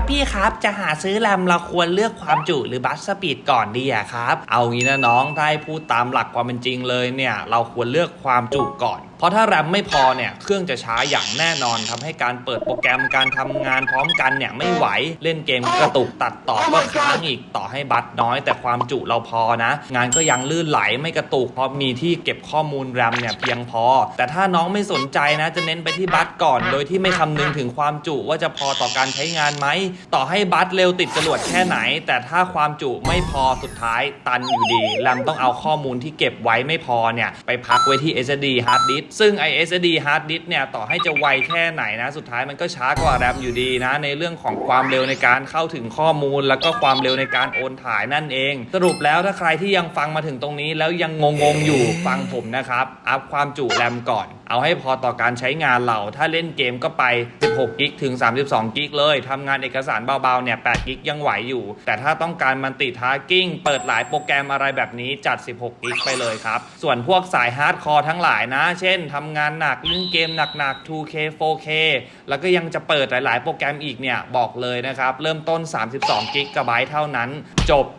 ครับพี่ครับจะหาซื้อแรมเราควรเลือกความจุหรือบัสสปีดก่อนดีอะครับ เอางี้นะน้องถ้าให้พูดตามหลักความเป็นจริงเลยเนี่ย เราควรเลือกความจุก่อน เพราะถ้าแรมไม่พอเนี่ยเครื่องจะช้าอย่างแน่นอนทำให้การเปิดโปรแกรมการทำงานพร้อมกันเนี่ยไม่ไหวเล่นเกมกระตุกตัดต่อก็ค้างอีกต่อให้บัตรน้อย แต่ความจุเราพอนะ งานก็ยังลื่นไหลไม่กระตุกเพราะมีที่เก็บข้อมูลแรมเนี่ยเพียงพอ แต่ถ้าน้องไม่สนใจนะจะเน้นไปที่บัตรก่อน โดยที่ไม่คำนึงถึงความจุว่าจะพอต่อการใช้งานไหมต่อให้บัตรเร็วติดจรวดแค่ไหน แต่ถ้าความจุไม่พอสุดท้ายตันอยู่ดีแรมต้องเอาข้อมูลที่เก็บไว้ไม่พอเนี่ยไปพักไว้ที่ SSD hard disk ซึ่ง i s d hard disk เนี่ยต่อให้จะไวแค่ไหนนะ สุดท้ายมันก็ช้ากว่าแรมอยู่ดีนะ ในเรื่องของความเร็วในการเข้าถึงข้อมูล แล้วก็ความเร็วในการโอนถ่ายนั่นเอง สรุปแล้วถ้าใครที่ยังฟังมาถึงตรงนี้แล้วยังงงๆอยู่ฟังผมนะครับ อัพความจุแรมก่อน เอาให้พอต่อการใช้งานเรา ถ้าเล่นเกมก็ไป 16 กิกถึง 32 กิกเลยทำงานเอกสารเบาๆเนี่ย 8 กิกยังไหวอยู่ แต่ถ้าต้องการมันติทาร์กิ้ง เปิดหลายโปรแกรมอะไรแบบนี้จัด 16 กิกไปเลยครับ ส่วนพวกสายฮาร์ดคอร์ทั้งหลายนะ เช่นทำงานหนักเล่นเกมหนักๆ 2K 4K แล้วก็ยังจะเปิดหลายๆ โปรแกรมอีกเนี่ยบอกเลยนะครับ เริ่มต้น 32 กิกะไบต์เท่านั้น จบ